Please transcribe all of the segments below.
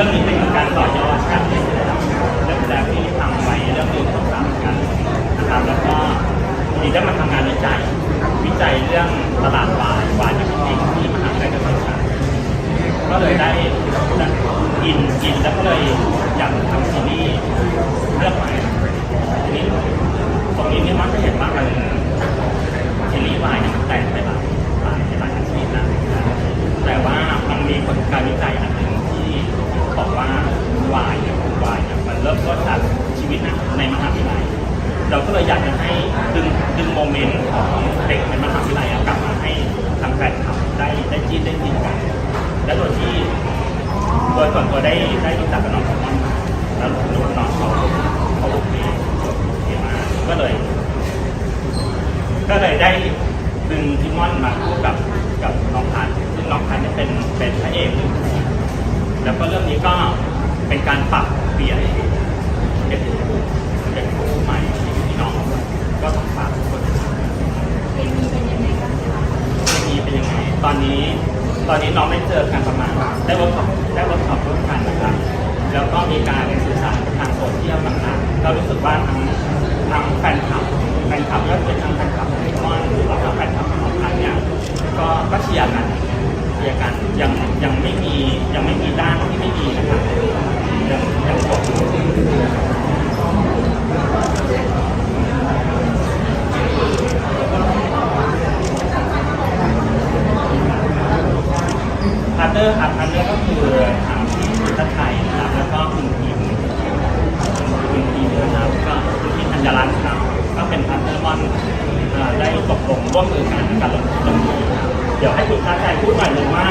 รื่องนี้เป็นการต่อยอดการเรียนรู้เรื่องแรกที่ทำไว้เรื่องหนึ่งสองสามกันนะครับแล้วก็ทีนี้ได้มาทำงานวิจัย วิจัยเรื่องตลาดวายวายจริงๆที่มหาวิทยาลัยเกษตรศาสตร์ก็เลยได้อินอินแล้วก็เลยอยากทำซีรีส์เรื่องใหม่ทีนี้ตรงนี้นี่มักจะเห็นว่ามันซีรีส์วายเนี่ยมันแตกไปหลายหลายหลายอาชีพนะแต่ว่ามันมีผลการวิจัยอันหนึ่ง บอกว่าวายเนี่ยคือวายเนี่ยมันเริ่มต้นจากชีวิตนะในมหาวิทยาลัย เราก็เลยอยากจะให้ดึงดึงโมเมนต์ของเด็กในมหาวิทยาลัยกลับมาให้ทางแฟนคลับได้ได้จีนได้จินกัน และโดยที่โดยส่วนตัวได้ได้รู้จักกับน้องสองคนมาแล้วรู้ว่าน้องเขาเขาโอเคโอเคมากก็เลย ก็เลยได้ดึงพี่ม่อนมาคู่กับกับน้องพันซึ่งน้องพันเนี่ยเป็นเป็นพระเอก แล้วก็เรื่องนี้ก็เป็นการปรับเปลี่ยนเป็นคู่เป็นคู่ใหม่ที่น้องก็ต้องฝากทุกคนเคมีเป็นยังไงบ้างคะเรื่องนี้เป็นยังไง ตอนนี้ตอนนี้น้องได้เจอกันประมาณได้เวิร์กช็อปได้เวิร์กช็อปร่วมกันนะครับแล้วก็มีการสื่อสารทางโซเชียลต่างๆเรารู้สึกว่าทั้งทั้งแฟนคลับแฟนคลับก็เป็นทั้งแฟนคลับของพี่ม่อนหรือว่าแฟนคลับของน้องพันเนี่ยก็ก็เชียร์กัน เชียร์กันยังยังไม่มียังไม่มีด้านที่ไม่ดีนะครับยังยังบวกอยู่พาร์เนอร์ครับพาร์เนอร์ก็คือทางที่คุณทัศไทยนะครับแล้วก็คุณทีมคุณทีมนะครับก็คุณทีมธัญรัตน์ครับก็เป็นพาร์เนอร์มอนได้ตกลงร่วมมือกันในการลงทุน เดี๋ยวให้คุณทัศไทยพูดหน่อยหนึ่งว่า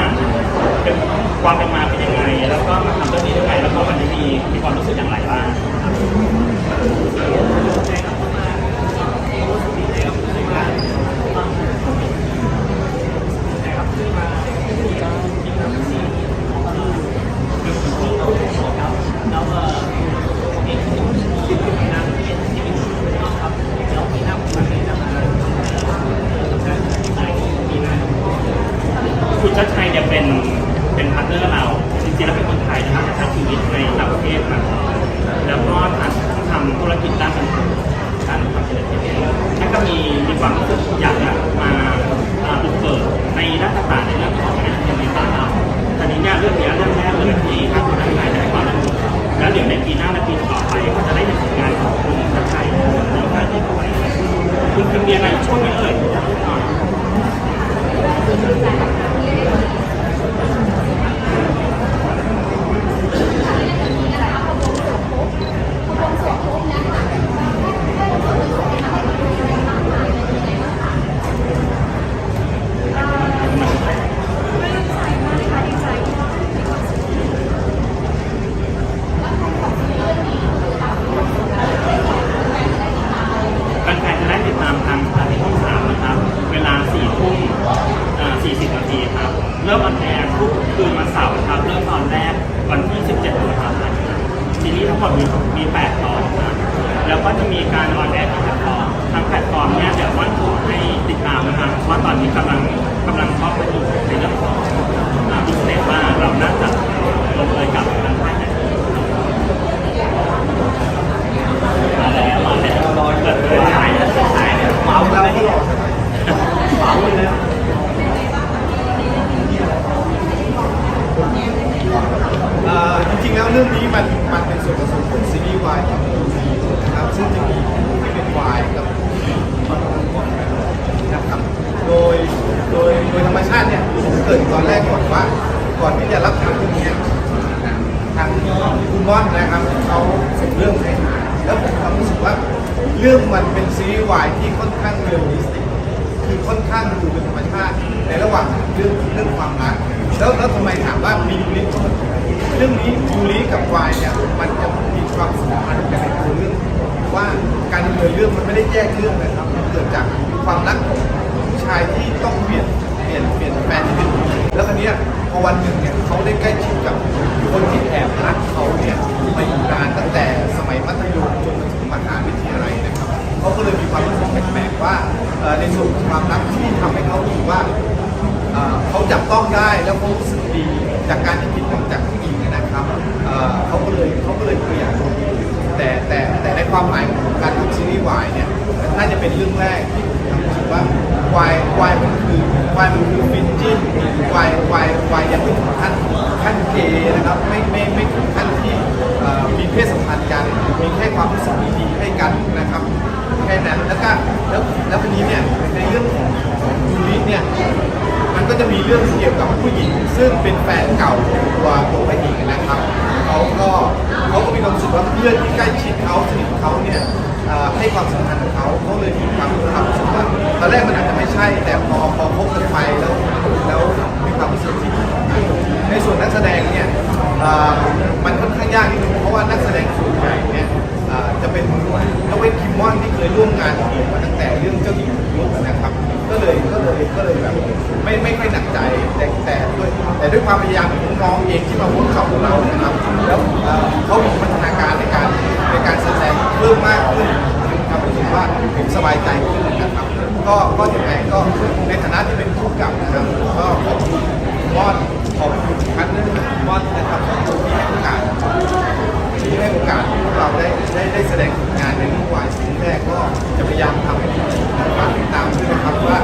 เป็นความเป็นมาเป็นยังไง แล้วก็มาทำเรื่องนี้ได้ไงแล้วก็วันนี้มีมีความรู้สึกอย่างไรบ้างครับ คุณชัดชัยเนี่ยเป็นเป็นพาร์ทเนอร์เรา จริงๆแล้วเป็นคนไทยนะครับแต่ใช้ชีวิตในต่างประเทศมาแล้วก็ทำทำธุรกิจด้านบันเทิงด้านความเจริญเติบโตท่านก็มีมี ความรู้สึกอยากจะมาบุกเบิกในด้าสต่างๆในเรื่องของการเงินในบ้านเราตอนนี้เนี่ยเรื่องเนี้ยเรื่องแรกเลยที่ท่านคุณชัดชัยได้ความรู้แล้วเดี๋ยวในปีหน้าและปีต่อไปก็จะได้เห็นผลงานของคุณชัดชัยในการที่ต่อไปคุณคือมีอะไรช่วยไหมเอ่ย ไม่ต้องใส่มากค่ะดีใจที่ได้มีความสุข แฟนๆจะได้ติดตามทางทางช่องสามนะครับ เวลา4ทุ่มอ่า40 นาทีครับ เริ่มออนแอร์ทุกคืนวันเสาร์ครับ เริ่มตอนแรกวันที่ 17ตุลาคมทีนี้ทั้งหมดมีมี8ตอนครับแล้วก็จะมีการออนแอร์ทางแพลตฟอร์ม ทั้งแพลตฟอร์มเนี่ยเดี๋ยวว่านขอให้ติดตามนะครับว่าตอนนี้กำลังกำลังชอบไปอยู่ในเรื่องของบิสเนสว่าเราน่าจะลงเลยกับทางค่ายไหนมาแล้วมาแล้วรอเกิดเลยขายแล้วขายเนี่ยเมาแล้วที่เมาเลยนะ เอ่อจริงๆแล้วเรื่องนี้มันมันเป็นส่วนผสมของซีรีส์วายของซีนะครับซึ่งจะมีที่เป็นวายกับมันของนะครับ โดยโดยโดยธรรมชาติเนี่ยผมเกริดตอนแรกก่อนว่า ก่อนที่จะรับทำเรื่องเนี้ย ทางคุณม่อนนะครับเขาส่งเรื่องให้หาแล้วผมความรู้สึกว่าเรื่องมันเป็นซีรีส์วายที่ค่อนข้างเรียลลิสติกคือค่อนข้างดูเป็นธรรมชาติในระหว่างเรื่องเรื่องความรักแล้วแล้วทำไมถามว่ามียูริเรื่องนี้ยูริกับวายเนี่ยมันจะมีความสัมพันธ์กันในตัวเรื่องว่าการดำเนินเรื่องมันไม่ได้แยกเรื่องนะครับมันเกิดจากความรักของผู้ชายที่ต้องเปลี่ยนเปลี่ยนเปลี่ยนแฟนที่เป็นผู้หญิง แล้วคันนี้พอวันหนึ่งเนี่ยเขาได้ใกล้ชิดกับคนที่แอบรักเขาเนี่ยมาอยู่นานตั้งแต่สมัยมัธยมจนถึงมหาวิทยาลัยนะครับเขาก็เลยมีความรู้สึกแปลกๆว่าในส่วนความรักที่ทำให้เขารู้ว่าเขาจับต้องได้แล้วเขารู้สึกดีจากการที่ผิดหวัจากผู้หญิงนะครับเขาก็เลยเขาก็เลยเปลี่ยนแต่แต่แต่ในความหมายของการทำซีรีส์วายเนี่ยน่าจะเป็นเรื่องแรกที่ผมรู้สึกว่าวายวายมันคือ ควายมันคือฟินจิ้นวายควายควายยังไม่ถึงขั้นขั้นเกนะครับไม่ไม่ไม่ถึงขั้น ด้วยความพยายามของน้องเองที่มาพูดขับของเรานะครับ แล้วเขามีพัฒนาการในการในการแสดงเพิ่มมากขึ้นครับผมว่าผมสบายใจขึ้นนะครับ ก็ก็ยังไงก็ในฐานะที่เป็นผู้กำกับนะครับก็ขอบคุณบอนขอบคุณคันธ์มอนนะครับที่ให้โอกาส ที่ให้โอกาสพวกเราได้ได้ได้แสดงผลงานในเรื่องวายซีรีส์แรกก็จะพยายามทำให้ดีที่สุดฝากติดตามด้วยนะครับว่า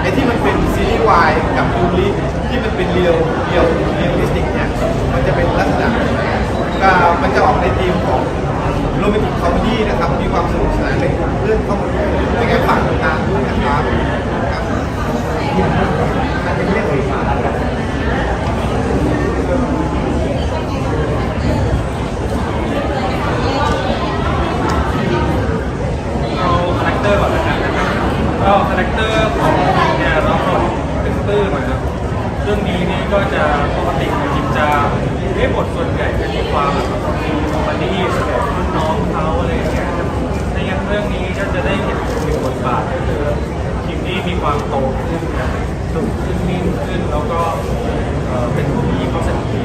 ไอ้ที่มันเป็นซีรีส์วายกับยูริที่มันเป็นเรียวเรียวเรียลลิสติกเนี่ยมันจะเป็นลักษณะแบบไหนก็มันจะออกในธีมของโรแมนติกคอมเมดี้นะครับมีความสนุกสนานในกลุ่มเพื่อนเข้ามาดูยังไงฝากติดตามด้วยนะครับครับอันนี้เรียกว่าฝากนะครับ เอาคาแรคเตอร์ก่อนแล้วกันนะครับก็คาแรคเตอร์ของผมเนี่ยเราก็เป็นตื้อมาครับเรื่องนี้นี่ก็ จะปกติจิมจะได้บทส่วนใหญ่จะมีความแบบมีคอมเมดี้แบบรุ่นน้องเขาอะไรอย่างเงี้ยในงั้นเรื่องนี้ก็จะได้เห็นถึงบทบาทก็คือคิมนี่มีความโตขึ้นนะสูงขึ้นนิ่งขึ้นแล้วก็เป็นผู้มีความสนิทดี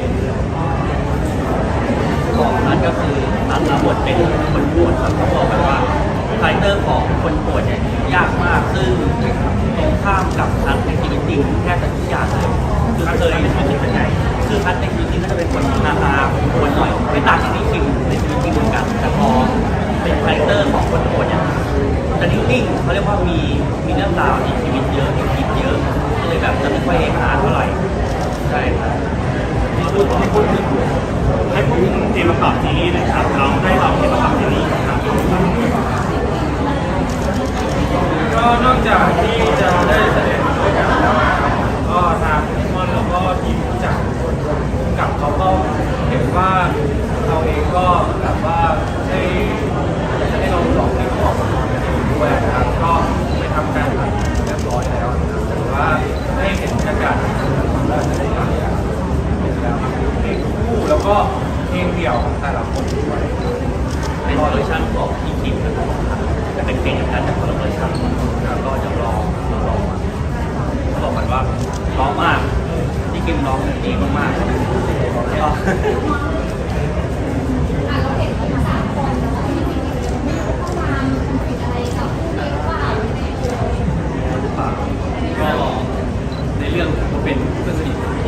ของนัทก็คือนัทรับบทเป็นคนปวดครับต้องบอกกันว่า คาแรคเตอร์ของคนป่วดเนี่ยยากมากซึ่งตรงข้ามกับทัศในชีวิตจริงแทบจะทุกอย่างเลยคือเคยเป็นชีวิตเป็นไงคือทัศในชีวิตจริงก็จะเป็นคนนาตาปวดหน่อยไม่ต่างจากที่คิวในชีวิตจริงเหมือนกันแต่พอเป็นคาแรคเตอร์ของคนป่วดเนี่ยจะนิ่งๆเขาเรียกว่ามีมีเรื่องราวในชีวิตเยอะมีคิดเยอะก็เลยแบบจะไม่ค่อยเอกหาเท่าไหร่ใช่ครับพูดพูดให้พูดถึงทีมประกอบซีรีส์หนะครับเราได้เราทีมประกอบซีรีส์ครับ ก็นอกจากที่จะได้แสดงด้วยกันแล้วก็ทางพี่มอนแล้วก็ทีมผู้จัดกับเขาก็เห็นว่าเราเองก็แบบว่าได้อยากจะให้เราลองให้เขาออกมาทำงด้วยนะครับก็ไปทำการถ่ายเรียบร้อยแล้วนะครับแต่ว่าได้เห็นบรรยากาศเราจะได้ถ่ายเป็นแล้วเพลงคู่แล้วก็เพลงเดี่ยวของแต่ละคนด้วยเป็นเวอร์ชันของที่คิมนะครับจะเป็นเพลงกันแต่คนละเวอร์ชันแล้วก็จะรอรอมาเขาบอกกันว่าร้องมาก ร้องดีมากๆก็อะเราเห็นว่าทั้งสามคนแล้วก็มีมีเข้ามามีอะไรกับเรื่องว่าในก็ในเรื่องผมเป็นเพื่อนสนิทข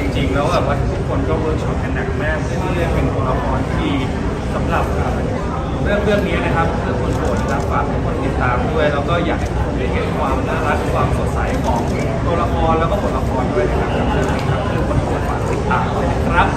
จริงๆ แล้วแบบว่าทุกคนก็เวิร์กช็อปกันหนักมากเพื่อที่จะเป็นตัวละครที่สำหรับเรื่องเรื่องนี้นะครับเรื่องคนโสดนะครับฝากทุกคนติดตามด้วยแล้วก็อยากให้ทุกคนเห็นความน่ารักความสดใสของตัวละครแล้วก็บทละครด้วยนะครับเรื่องนี้ครับคือคนโปรดฝากติดตามเลยนะครับ